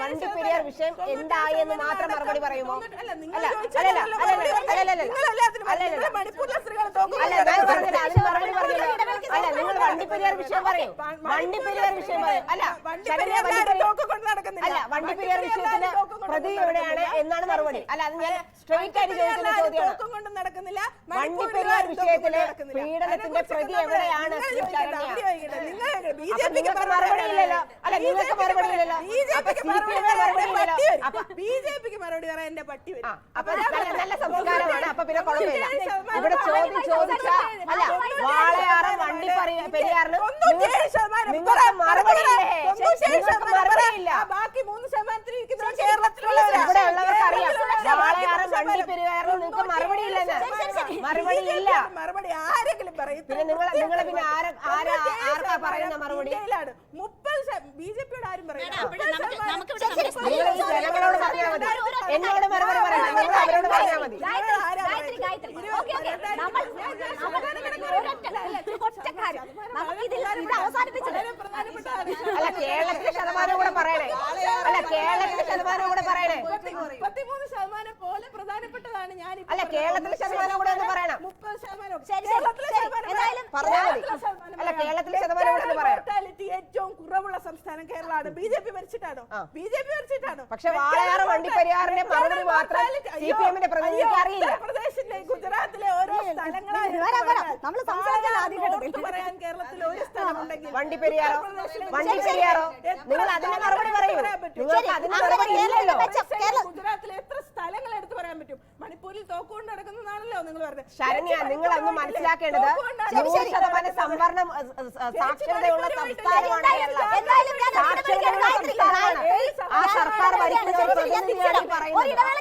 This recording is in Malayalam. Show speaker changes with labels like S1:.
S1: വണ്ടിപ്പെരിയാർ വിഷയം എന്തായി എന്ന് മാത്രം മറുപടി പറയുമോ?
S2: അല്ല നിങ്ങൾ
S1: വണ്ടിപ്പെരിയാർ വിഷയം പറയൂ. വണ്ടിപ്പെരിയാർ വിഷയം പറയൂ. അല്ല ശരണ്യ വണ്ടിപ്പെരിയാർ
S2: തോക്ക് കൊണ്ട് നടക്കുന്നില്ല.
S1: അല്ല വണ്ടിപ്പെരിയാർ വിഷയത്തിന് പ്രതി എവിടെയാണ് എന്നാണ് മറുപടി? അല്ല അത് ഞാൻ സ്ട്രെയിറ്റ് ആയിട്ട് ചോദിക്കുന്ന ചോദ്യമാണ്.
S2: തോക്കും കൊണ്ട് നടക്കുന്നില്ല.
S1: വണ്ടിപ്പെരിയാർ വിഷയത്തിലെ പീഡനത്തിന്റെ പ്രതി എവിടെയാണ് ശരണ്യ?
S2: ബി
S1: അപ്പൊ നിങ്ങൾക്ക് മറുപടി അല്ല നിങ്ങൾക്ക് മറുപടി ഇല്ലല്ലോ. അപ്പൊ സി പി മറുപടി
S2: ബി ജെ പിക്ക് മറുപടി പറയാൻ എന്റെ പട്ടി വരും.
S1: അപ്പൊ നല്ല സംസ്കാരമാണ്. അപ്പൊ പിന്നെ കുഴപ്പമില്ല. ഇവിടെ ചോദ്യം ചോദിച്ച അല്ല വാളയാറ് വണ്ടി പരി- പെരിയാറിന് നിങ്ങൾക്ക് മറുപടി മറുപടിയില്ല
S2: തൊണ്ണൂറ്റിയേഴ്
S1: നിങ്ങൾക്ക്
S2: ശതമാനം
S1: മറുപടി ഇല്ല.
S2: ആ ബാക്കി മൂന്ന് ശതമാനത്തിൽ കേരളത്തിലുള്ളവർ
S1: ഇവിടെ ഉള്ളവർക്ക് അറിയാം വാളയാറും വണ്ടി പെരിയാറിന് നിങ്ങൾക്ക് മറുപടി ഇല്ലെന്ന്. മറുപടി ഇല്ല
S2: മറുപടി ആരെങ്കിലും പറയും.
S1: പിന്നെ നിങ്ങൾ നിങ്ങൾ പിന്നെ ആര ആരാ ആർക്കാ പറയുന്ന മറുപടി?
S2: മുപ്പത് ബി ജെ പിയോട് ആരും
S1: പറയില്ല. ജനങ്ങളോട് പറഞ്ഞാൽ മതി. എന്നോട് മറുപടി പറയണം? നിങ്ങൾ അവരോട് പറഞ്ഞാൽ മതി അല്ല കേരളത്തിലെ ശതമാനം കൂടെ പറയണേ. അല്ല കേരളത്തിന്റെ ശതമാനം കൂടെ പറയണേ.
S2: ഞാൻ
S1: അല്ല കേരളത്തിലെ ശതമാനം കൂടെ ഒന്ന് പറയണം.
S2: മുപ്പത് ശതമാനം. പറയാം. ഏറ്റവും കുറവുള്ള സംസ്ഥാനം കേരളമാണ്. ബി ജെ പി ഭരിച്ചിട്ടാണോ? ബി ജെ പി ഭരിച്ചിട്ടാണോ?
S1: പക്ഷെ വാളയാറ് വണ്ടിപ്പെരിയാറിന്റെ മറുപടി മാത്രം CPM ന്റെ പ്രതിനിധിക്ക് അറിയില്ല.
S2: ഗുജറാത്തിലെ ഓരോ സ്ഥലങ്ങളാണ്. പറയാൻ കേരളത്തിൽ ഒരു സ്ഥലമുണ്ടെങ്കിൽ
S1: വണ്ടിപ്പെരിയാറോ
S2: വണ്ടിപ്പെരിയാറോ
S1: നിങ്ങൾ അതിന്
S2: സ്ഥലങ്ങൾ
S1: മറുപടി പറയൂ. നിങ്ങൾക്ക്
S3: ശരി,
S1: മറുപടി ഇല്ലല്ലോ.
S2: ഗുജറാത്തിലെ എത്ര പറയാൻ പറ്റും. മണിപ്പൂരിൽ തോക്കുകൊണ്ട് നടക്കുന്നതാണല്ലോ നിങ്ങൾ പറഞ്ഞത്.
S1: ശരണ്യ നിങ്ങൾ അന്ന് മനസ്സിലാക്കേണ്ടത്? നൂറ് ശതമാനം സംവരണം സാക്ഷരതയുള്ള സംസ്ഥാനമാണ് കേരളം. സാക്ഷരതയുള്ള ആ സർക്കാർ ഭരിക്കുന്ന ഒരു
S3: ശരി,
S1: പ്രതിനിധിയാണ് ഈ പറയുന്നത്.
S3: ഇടവേള